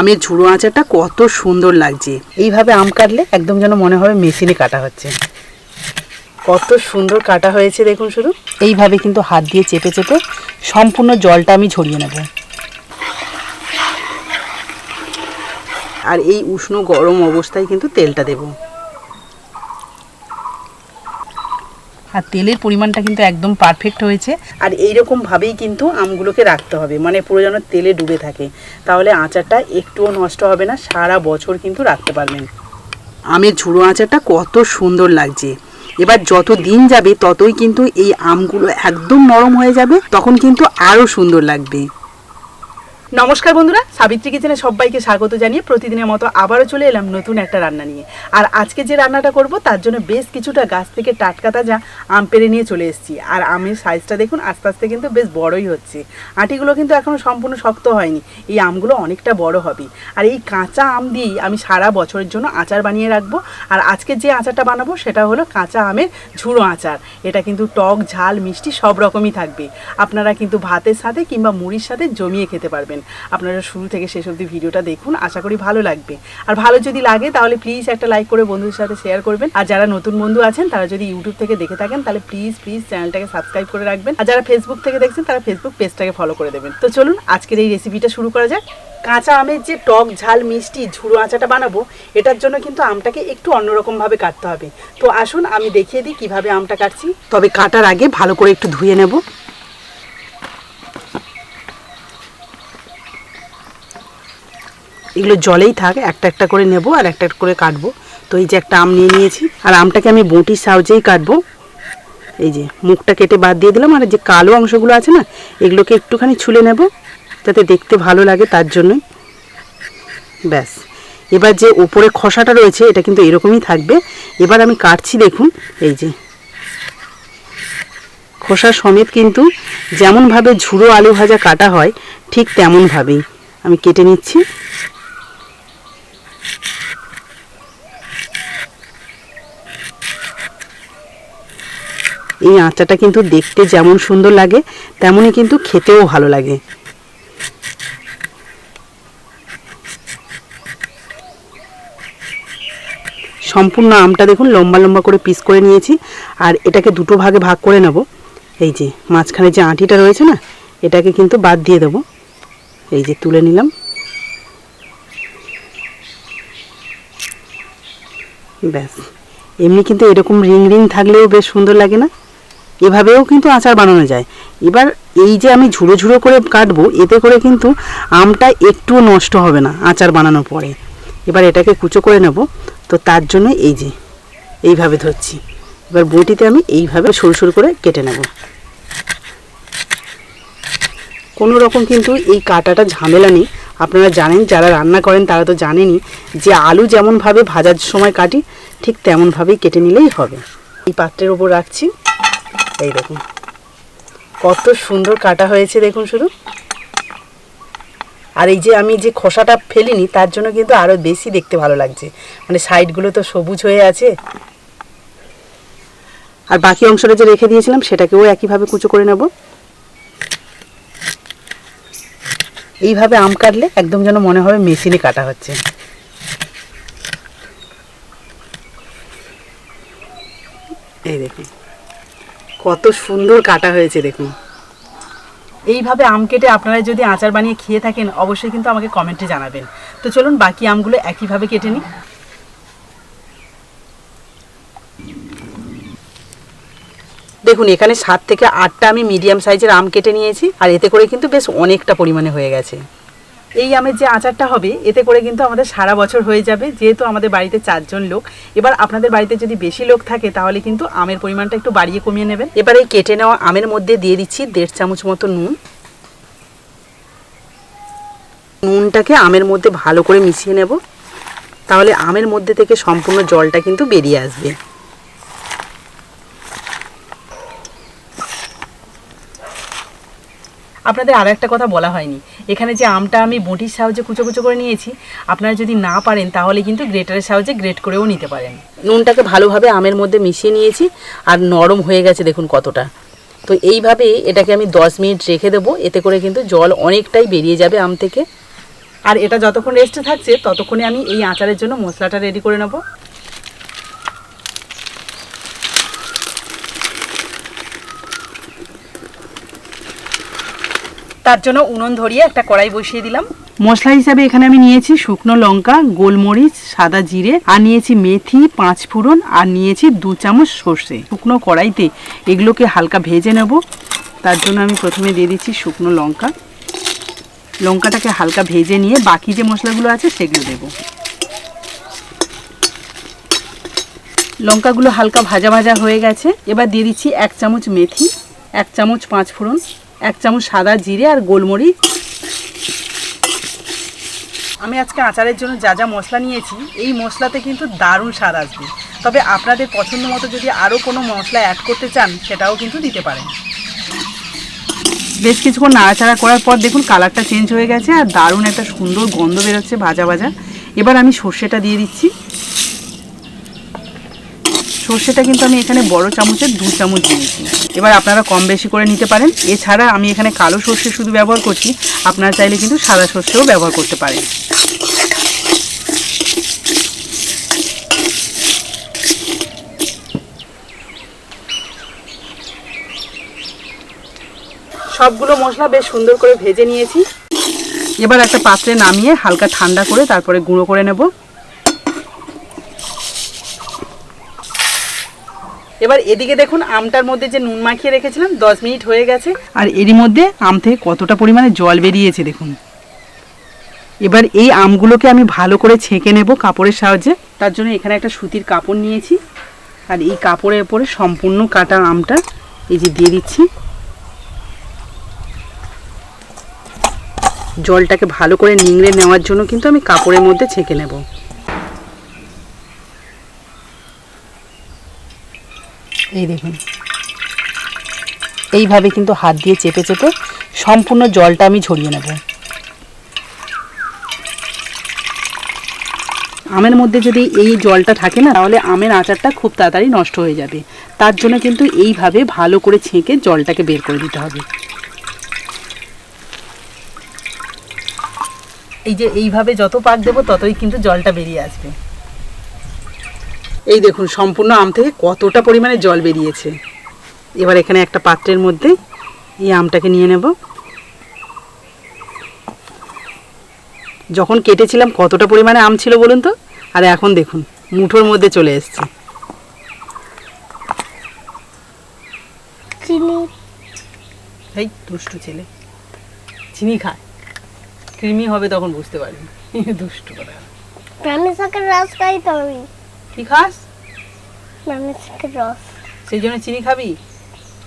আমের ঝুড়ো আচারটা কত সুন্দর লাগছে। এইভাবে আম কাটলে একদম যেন মনে হবে মেশিনে কাটা হচ্ছে। কত সুন্দর কাটা হয়েছে দেখুন শুধু। এইভাবে কিন্তু হাত দিয়ে চেপে চেপে সম্পূর্ণ জলটা আমি ঝরিয়ে নেব। আর এই উষ্ণ গরম অবস্থায় কিন্তু তেলটা দেব। আর তেলের পরিমাণটা কিন্তু একদম পারফেক্ট হয়েছে। আর এইরকমভাবেই কিন্তু আমগুলোকে রাখতে হবে মানে পুরো যেন তেলে ডুবে থাকে। তাহলে আচারটা একটুও নষ্ট হবে না, সারা বছর কিন্তু রাখতে পারবেন। আমের ঝুড়ো আচারটা কত সুন্দর লাগছে। এবার যত দিন যাবে, ততই কিন্তু এই আমগুলো একদম নরম হয়ে যাবে, তখন কিন্তু আরও সুন্দর লাগবে। নমস্কার বন্ধুরা, সাবিত্রী কিচেনে সবাইকে স্বাগত জানিয়ে প্রতিদিনের মতো আবারও চলে এলাম নতুন একটা রান্না নিয়ে। আর আজকে যে রান্নাটা করব, তার জন্য বেশ কিছুটা গাছ থেকে টাটকা তাজা আম পেড়ে নিয়ে চলে এসেছি। আর আমের সাইজটা দেখুন, আস্তে আস্তে কিন্তু বেশ বড়ই হচ্ছে। আটিগুলো কিন্তু এখনও সম্পূর্ণ শক্ত হয়নি। এই আমগুলো অনেকটা বড় হবে। আর এই কাঁচা আম দিয়েই আমি সারা বছরের জন্য আচার বানিয়ে রাখব। আর আজকে যে আচারটা বানাবো, সেটা হলো কাঁচা আমের ঝুড়ো আচার। এটা কিন্তু টক, ঝাল, মিষ্টি সব রকমই থাকবে। আপনারা কিন্তু ভাতের সাথে কিংবা মুড়ির সাথে জমিয়ে খেতে পারবেন। আপনারা শুরু থেকে শেষ অবধি ভিডিওটা দেখুন, আশা করি ভালো লাগবে। আর ভালো যদি লাগে, তাহলে প্লিজ একটা লাইক করে বন্ধুদের সাথে শেয়ার করবেন। আর যারা নতুন বন্ধু আছেন, তারা যদি ইউটিউব থেকে দেখে থাকেন, তাহলে প্লিজ প্লিজ চ্যানেলটাকে সাবস্ক্রাইব করে রাখবেন। আর যারা ফেসবুক থেকে দেখছেন, তারা ফেসবুক পেজটাকে ফলো করে দেবেন। তো চলুন, আজকের এই রেসিপিটা শুরু করা যাক। কাঁচা আমের যে টক ঝাল মিষ্টি ঝুড়ো আচাটা বানাবো, এটার জন্য কিন্তু আমটাকে একটু অন্যরকমভাবে কাটতে হবে। তো আসুন, আমি দেখিয়ে দিই কীভাবে আমটা কাটছি। তবে কাটার আগে ভালো করে একটু ধুয়ে নেব। এগুলো জলেই থাক, একটা একটা করে নেব আর একটা একটা করে কাটবো। তো এই যে একটা আম নিয়ে নিয়েছি, আর আমটাকে আমি বটির সাহায্যেই কাটবো। এই যে মুখটা কেটে বাদ দিয়ে দিলাম, আর যে কালো অংশগুলো আছে না, এগুলোকে একটুখানি ছুলে নেব, যাতে দেখতে ভালো লাগে তার জন্যই। ব্যাস। এবার যে ওপরে খসাটা রয়েছে, এটা কিন্তু এরকমই থাকবে। এবার আমি কাটছি, দেখুন, এই যে। খোসা সমেত কিন্তু যেমনভাবে ঝুড়ো আলু ভাজা কাটা হয়, ঠিক তেমনভাবেই। আমি কেটে নিচ্ছি। এই আচাটা কিন্তু দেখতে যেমন সুন্দর লাগে, তেমনই কিন্তু খেতেও ভালো লাগে। সম্পূর্ণ আমটা দেখুন, লম্বা লম্বা করে পিস করে নিয়েছি, আর এটাকে দুটো ভাগে ভাগ করে নেব। এই যে, মাঝখানে যে আঁটিটা রয়েছে না, এটাকে কিন্তু বাদ দিয়ে দেবো। এই যে, তুলে নিলাম। ব্যাস। এমনি কিন্তু এরকম রিং রিং থাকলেও বেশ সুন্দর লাগে না। এভাবেও কিন্তু আচার বানানো যায়। এবার এই যে আমি ঝুড়ো ঝুড়ো করে কাটবো, এতে করে কিন্তু আমটা একটুও নষ্ট হবে না আচার বানানোর পরে। এবার এটাকে কুচো করে নেব। তো তার জন্য এই যে, এইভাবে ধরছি। এবার বটিতে আমি এইভাবে সরু সরু করে কেটে নেব। কোনো রকম কিন্তু এই কাটাটা ঝামেলা নেই। আপনারা জানেন, যারা রান্না করেন তারা তো জানেনই যে আলু যেমনভাবে ভাজার সময় কাটি, ঠিক তেমনভাবেই কেটে নিলেই হবে। এই পাত্রের ওপর রাখছি। এই দেখুন, কত সুন্দর কাটা হয়েছে, দেখুন শুধু। আর এই যে আমি যে খোসাটা ফেলিনি, তার জন্য কিন্তু আরও বেশি দেখতে ভালো লাগছে। মানে সাইডগুলো তো সবুজ হয়ে আছে। আর বাকি অংশটা যে রেখে দিয়েছিলাম, সেটাকেও একইভাবে কুচো করে নেব। এইভাবে আম কাটলে একদম যেন মনে হবে মেশিনে কাটা হচ্ছে। এই দেখুন, কত সুন্দর কাটা হয়েছে দেখুন। এইভাবে আম কেটে আপনারা যদি আচার বানিয়ে খেয়ে থাকেন, অবশ্যই কিন্তু আমাকে কমেন্টে জানাবেন। তো চলুন বাকি আমগুলো একইভাবে কেটে নিই। দেখুন, এখানে সাত থেকে আটটা আমি মিডিয়াম সাইজের আম কেটে নিয়েছি, আর এতে করে কিন্তু বেশ অনেকটা পরিমাণে হয়ে গেছে। এই আমের যে আচারটা হবে, এতে করে কিন্তু আমাদের সারা বছর হয়ে যাবে, যেহেতু আমাদের বাড়িতে চারজন লোক। এবার আপনাদের বাড়িতে যদি বেশি লোক থাকে, তাহলে কিন্তু আমের পরিমাণটা একটু বাড়িয়ে কমিয়ে নেবেন। এবার এই কেটে নেওয়া আমের মধ্যে দিয়ে দিচ্ছি দেড় চামচ মতো নুন। নুনটাকে আমের মধ্যে ভালো করে মিশিয়ে নেব। তাহলে আমের মধ্যে থেকে সম্পূর্ণ জলটা কিন্তু বেরিয়ে আসবে। আপনাদের আর একটা কথা বলা হয়নি। এখানে যে আমটা আমি বটির সাহায্যে কুচো কুচো করে নিয়েছি আপনারা যদি না পারেন তাহলে কিন্তু গ্রেটারের সাহায্যে গ্রেট করেও নিতে পারেন। নুনটাকে ভালোভাবে আমের মধ্যে মিশিয়ে নিয়েছি আর নরম হয়ে গেছে দেখুন কতটা। তো এইভাবে এটাকে আমি দশ মিনিট রেখে দেবো এতে করে কিন্তু জল অনেকটাই বেরিয়ে যাবে আম থেকে। আর এটা যতক্ষণ রেস্টে থাকছে ততক্ষণে আমি এই আচারের জন্য মশলাটা রেডি করে নেব। তার জন্য উনুন ধরিয়ে একটা কড়াই বসিয়ে দিলাম। মশলা হিসাবে এখানে আমি নিয়েছি শুকনো লঙ্কা, গোলমরিচ, সাদা জিরে, আর নিয়েছি মেথি, পাঁচ ফোড়ন, আর নিয়েছি দু চামচ সর্ষে। শুকনো কড়াইতে এগুলোকে হালকা ভেজে নেব। তার জন্য আমি প্রথমে দিয়ে দিচ্ছি শুকনো লঙ্কা। লঙ্কাটাকে হালকা ভেজে নিয়ে বাকি যে মশলাগুলো আছে সেগুলো দেব। লঙ্কাগুলো হালকা ভাজা ভাজা হয়ে গেছে। এবার দিয়ে দিচ্ছি এক চামচ মেথি, এক চামচ পাঁচ ফোড়ন এক চামচ সাদা জিরে আর গোলমরিচ। আমি আজকে আচারের জন্য যা যা মশলা নিয়েছি, এই মশলাতে কিন্তু দারুণ স্বাদ আসবে। তবে আপনাদের পছন্দ মতো যদি আরও কোনো মশলা অ্যাড করতে চান, সেটাও কিন্তু দিতে পারেন। বেশ কিছুক্ষণ নাড়াচাড়া করার পর দেখুন কালারটা চেঞ্জ হয়ে গেছে আর দারুণ একটা সুন্দর গন্ধ বেরোচ্ছে ভাজা ভাজা। এবার আমি সর্ষেটা দিয়ে দিচ্ছি। সর্ষেটা কিন্তু আমি এখানে বড় চামচের দু চামচ দিয়েছি। এবার আপনারা কম বেশি করে নিতে পারেন। এছাড়া আমি এখানে কালো সর্ষে শুধু ব্যবহার করছি। আপনারা চাইলে কিন্তু সাদা সর্ষেও ব্যবহার করতে পারেন। সবগুলো মশলা বেশ সুন্দর করে ভেজে নিয়েছি। এবার একটা পাত্রে নামিয়ে হালকা ঠান্ডা করে তারপরে গুঁড়ো করে নেব। এবার এদিকে দেখুন, আমটার মধ্যে যে নুন মাখিয়ে রেখেছিলাম, দশ মিনিট হয়ে গেছে। আর এরই মধ্যে আম থেকে কতটা পরিমাণে জল বেরিয়েছে দেখুন। এবার এই আমগুলোকে আমি ভালো করে ছেঁকে নেব কাপড়ের সাহায্যে। তার জন্য এখানে একটা সুতির কাপড় নিয়েছি। আর এই কাপড়ের উপরে সম্পূর্ণ কাটা আমটা এই যে দিয়ে দিচ্ছি। জলটাকে ভালো করে নিংড়ে নেওয়ার জন্য কিন্তু আমি কাপড়ের মধ্যে ছেঁকে নেব। এই দেখুন। এইভাবে কিন্তু হাত দিয়ে চেপে চেপে সম্পূর্ণ জলটা আমি ঝরিয়ে নেব। আমের মধ্যে যদি এই জলটা থাকে না, তাহলে আমের আচারটা খুব তাড়াতাড়ি নষ্ট হয়ে যাবে। তার জন্য কিন্তু এইভাবে ভালো করে ছেঁকে জলটাকে বের করে দিতে হবে। এই যে এইভাবে যত পাক দেবো, ততই কিন্তু জলটা বেরিয়ে আসবে। এই দেখুন সম্পূর্ণ আম থেকে কতটা পরিমাণে জল বেরিয়েছে। এবার এখানে একটা পাত্রের মধ্যে এই আমটাকে নিয়ে নেব। যখন কেটেছিলাম কতটা পরিমাণে আম ছিল বলুন তো? আর এখন দেখুন মুঠোর মধ্যে চলে এসছে। চিনি। এই দুষ্টু ছেলে। চিনি খায়। কৃমি হবে তখন বুঝতে পারবি। দুষ্টু। কথা রস খাই তো আমি। কি খাস? সেই জন্য চিনি খাবি?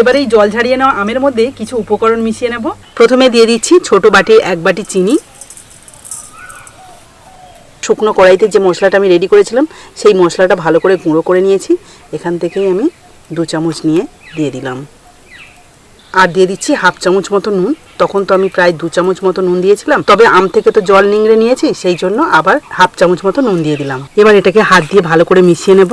এবারে এই জল ঝাড়িয়ে নেওয়া আমের মধ্যে কিছু উপকরণ মিশিয়ে নেব। প্রথমে দিয়ে দিচ্ছি ছোট বাটি এক বাটি চিনি। শুকনো কড়াইতে যে মশলাটা আমি রেডি করেছিলাম সেই মশলাটা ভালো করে গুঁড়ো করে নিয়েছি। এখান থেকেই আমি দু চামচ নিয়ে দিয়ে দিলাম। আর দিয়ে দিচ্ছি হাফ চামচ মতো নুন। তখন তো আমি প্রায় দু চামচ মতো নুন দিয়েছিলাম। তবে আম থেকে তো জল নিংড়ে নিয়েছি, সেই জন্য আবার হাফ চামচ মতো নুন দিয়ে দিলাম। এবার এটাকে হাত দিয়ে ভালো করে মিশিয়ে নেব।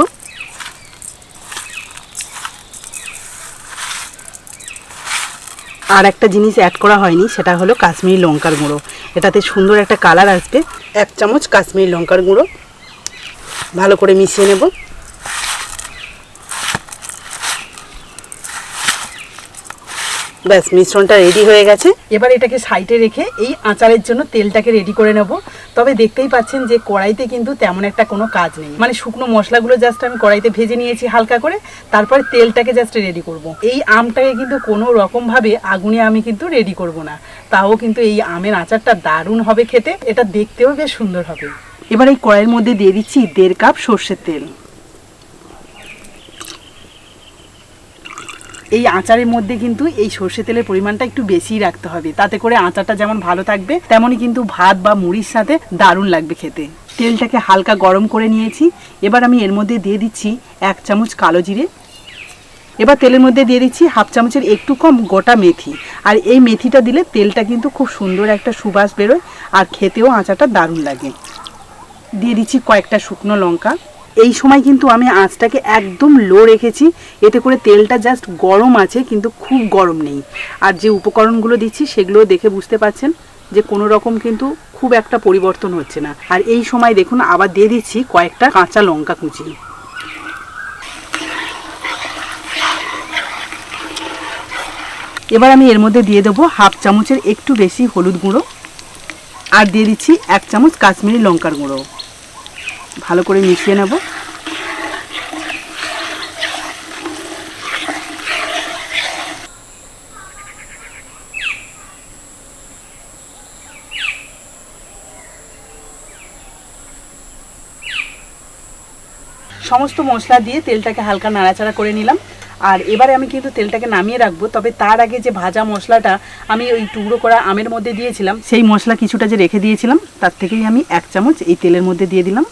আর একটা জিনিস অ্যাড করা হয়নি, সেটা হলো কাশ্মীরি লঙ্কার গুঁড়ো। এটাতে সুন্দর একটা কালার আসবে। এক চামচ কাশ্মীরি লঙ্কার গুঁড়ো। ভালো করে মিশিয়ে নেব। ব্যাস, মিশ্রণটা রেডি হয়ে গেছে। এবার এটাকে সাইডে রেখে এই আচারের জন্য তেলটাকে রেডি করে নেব। তবে দেখতেই পাচ্ছেন যে কড়াইতে কিন্তু তেমন একটা কোনো কাজ নেই। মানে শুকনো মশলাগুলো জাস্ট আমি কড়াইতে ভেজে নিয়েছি হালকা করে, তারপর তেলটাকে জাস্ট রেডি করব। এই আমটাকে কিন্তু কোনো রকমভাবে আগুনে আমি কিন্তু রেডি করব না। তাও কিন্তু এই আমের আচারটা দারুণ হবে খেতে। এটা দেখতেও বেশ সুন্দর হবে। এবার এই কড়াইয়ের মধ্যে দিয়ে দিচ্ছি দেড় কাপ সর্ষের তেল। এই আচারের মধ্যে কিন্তু এই সর্ষে তেলের পরিমাণটা একটু বেশিই রাখতে হবে। তাতে করে আচারটা যেমন ভালো থাকবে, তেমনই কিন্তু ভাত বা মুড়ির সাথে দারুণ লাগবে খেতে। তেলটাকে হালকা গরম করে নিয়েছি। এবার আমি এর মধ্যে দিয়ে দিচ্ছি এক চামচ কালো জিরে। এবার তেলের মধ্যে দিয়ে দিচ্ছি হাফ চামচের একটু কম গোটা মেথি। আর এই মেথিটা দিলে তেলটা কিন্তু খুব সুন্দর একটা সুবাস বেরোয় আর খেতেও আচারটা দারুণ লাগে। দিয়ে দিচ্ছি কয়েকটা শুকনো লঙ্কা। এই সময় কিন্তু আমি আঁচটাকে একদম লো রেখেছি, এতে করে তেলটা জাস্ট গরম আছে, কিন্তু খুব গরম নেই। আর যে উপকরণগুলো দিচ্ছি সেগুলো দেখে বুঝতে পাচ্ছেন যে কোনো রকম কিন্তু খুব একটা পরিবর্তন হচ্ছে না। আর এই সময় দেখুন, আবার দিয়ে দিচ্ছি কয়েকটা কাঁচা লঙ্কা কুচি। এবার আমি এর মধ্যে দিয়ে দেবো হাফ চামচের একটু বেশি হলুদ গুঁড়ো, আর দিয়ে দিচ্ছি এক চামচ কাশ্মীরি লঙ্কার গুঁড়ো। ভালো করে মিশিয়ে নেব। সমস্ত মশলা দিয়ে তেলটাকে হালকা নাড়াচাড়া করে নিলাম। আর এবারে আমি কিন্তু তেলটাকে নামিয়ে রাখব, তবে তার আগে যে ভাজা মশলাটা আমি ওই টুকরো করা আমের মধ্যে দিয়েছিলাম, সেই মশলা কিছুটা যে রেখে দিয়েছিলাম, তার থেকেই আমি এক চামচ এই তেলের মধ্যে দিয়ে দিলাম।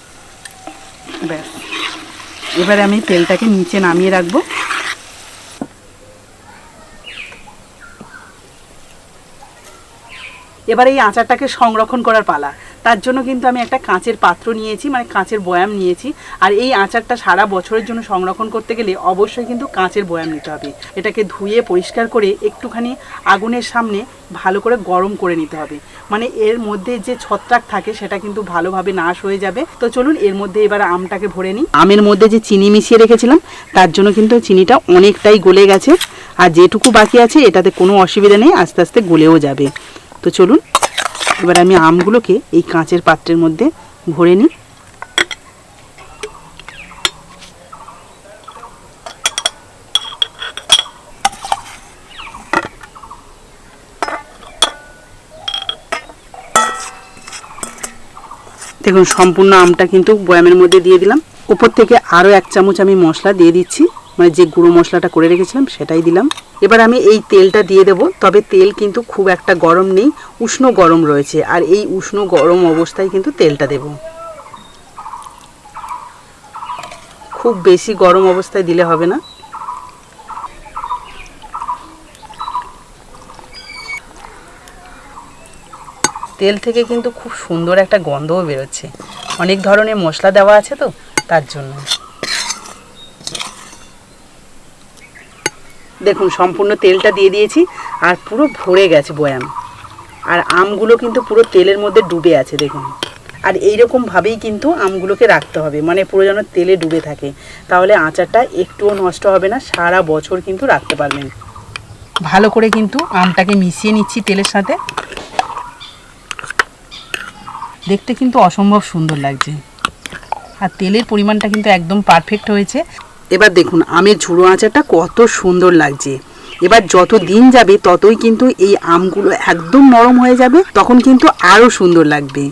ব্যাস। এবারে আমি তেলটাকে নিচে নামিয়ে রাখব। এবার এই আচারটাকে সংরক্ষণ করার পালা। তার জন্য কিন্তু আমি একটা কাঁচের পাত্র নিয়েছি মানে কাঁচের বয়াম নিয়েছি। আর এই আচারটা সারা বছরের জন্য সংরক্ষণ করতে গেলে অবশ্যই কিন্তু কাঁচের বয়াম নিতে হবে। এটাকে ধুয়ে পরিষ্কার করে একটুখানি আগুনের সামনে ভালো করে গরম করে নিতে হবে। মানে এর মধ্যে যে ছত্রাক থাকে সেটা কিন্তু ভালোভাবে নাশ হয়ে যাবে। তো চলুন এর মধ্যে এবার আমটাকে ভরে নিই। আমের মধ্যে যে চিনি মিশিয়ে রেখেছিলাম, তার জন্য কিন্তু চিনিটা অনেকটাই গলে গেছে। আর যেটুকু বাকি আছে, এটাতে কোনো অসুবিধা নেই, আস্তে আস্তে গলেও যাবে। তো চলুন, এবার আমি আমগুলোকে এই কাঁচের পাত্রের মধ্যে ভরে নিই। দেখুন, সম্পূর্ণ আমটা কিন্তু বয়ামের মধ্যে দিয়ে দিলাম। উপর থেকে আরও এক চামচ আমি মশলা দিয়ে দিচ্ছি। মানে যে গুঁড়ো মশলাটা করে রেখেছিলাম, সেটাই দিলাম। এবার আমি এই তেলটা দিয়ে দেব। তবে তেল কিন্তু খুব একটা গরম নেই, উষ্ণ গরম রয়েছে। আর এই উষ্ণ গরম অবস্থায় কিন্তু তেলটা দেব। খুব বেশি গরম অবস্থায় দিলে হবে না। তেল থেকে কিন্তু খুব সুন্দর একটা গন্ধও বেরোচ্ছে। অনেক ধরনের মশলা দেওয়া আছে তো, তার জন্য। দেখুন, সম্পূর্ণ তেলটা দিয়ে দিয়েছি, আর পুরো ভরে গেছে বয়াম। আর আমগুলো কিন্তু পুরো তেলের মধ্যে ডুবে আছে, দেখুন। আর এইরকম ভাবেই কিন্তু আমগুলোকে রাখতে হবে মানে পুরো যেন তেলে ডুবে থাকে। তাহলে আচারটা একটুও নষ্ট হবে না, সারা বছর কিন্তু রাখতে পারবেন। ভালো করে কিন্তু আমটাকে মিশিয়ে নিচ্ছি তেলের সাথে। দেখতে কিন্তু অসম্ভব সুন্দর লাগছে। আর তেলের পরিমাণটা কিন্তু একদম পারফেক্ট হয়েছে। এবার দেখুন, আমের ঝুড়ো আচারটা কত সুন্দর লাগছে। এবার যত দিন যাবে, ততই কিন্তু এই আমগুলো একদম নরম হয়ে যাবে, তখন কিন্তু আরও সুন্দর লাগবে।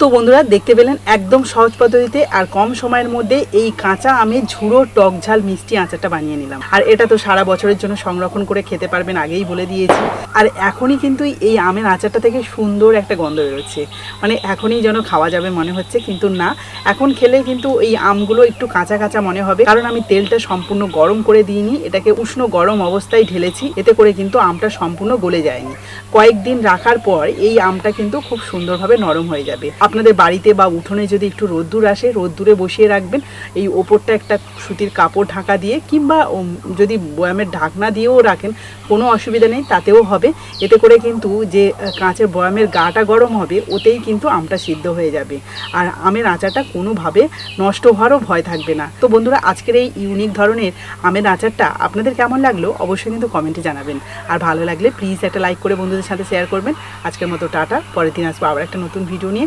তো বন্ধুরা দেখতে পেলেন একদম সহজ পদ্ধতিতে আর কম সময়ের মধ্যে এই কাঁচা আমের ঝুড়ো টক ঝাল মিষ্টি আচারটা বানিয়ে নিলাম। আর এটা তো সারা বছরের জন্য সংরক্ষণ করে খেতে পারবেন আগেই বলে দিয়েছি। আর এখনই কিন্তু এই আমের আচারটা থেকে সুন্দর একটা গন্ধ বেরোচ্ছে। মানে এখনই যেন খাওয়া যাবে মনে হচ্ছে, কিন্তু না। এখন খেলে কিন্তু এই আমগুলো একটু কাঁচা কাঁচা মনে হবে। কারণ আমি তেলটা সম্পূর্ণ গরম করে দিইনি, এটাকে উষ্ণ গরম অবস্থায় ঢেলেছি। এতে করে কিন্তু আমটা সম্পূর্ণ গলে যায়নি। কয়েকদিন রাখার পর এই আমটা কিন্তু খুব সুন্দরভাবে নরম হয়ে যাবে। আপনাদের বাড়িতে বা উঠোনে যদি একটু রোদ্দুর আসে, রোদ্দুরে বসিয়ে রাখবেন। এই ওপরটা একটা সুতির কাপড় ঢাকা দিয়ে কিংবা যদি বয়ামের ঢাকনা দিয়েও রাখেন, কোনো অসুবিধা নেই, তাতেও হবে। এতে করে কিন্তু যে কাঁচের বয়ামের গাটা গরম হবে, ওতেই কিন্তু আমটা সিদ্ধ হয়ে যাবে। আর আমের আচারটা কোনোভাবে নষ্ট হওয়ারও ভয় থাকবে না। তো বন্ধুরা, আজকের এই ইউনিক ধরনের আমের আচারটা আপনাদের কেমন লাগল? অবশ্যই কিন্তু কমেন্টে জানাবেন। আর ভালো লাগলে প্লিজ একটা লাইক করে বন্ধুদের সাথে শেয়ার করবেন। আজকের মতো টাটা, পরের দিন আসব আবার একটা নতুন ভিডিও নিয়ে।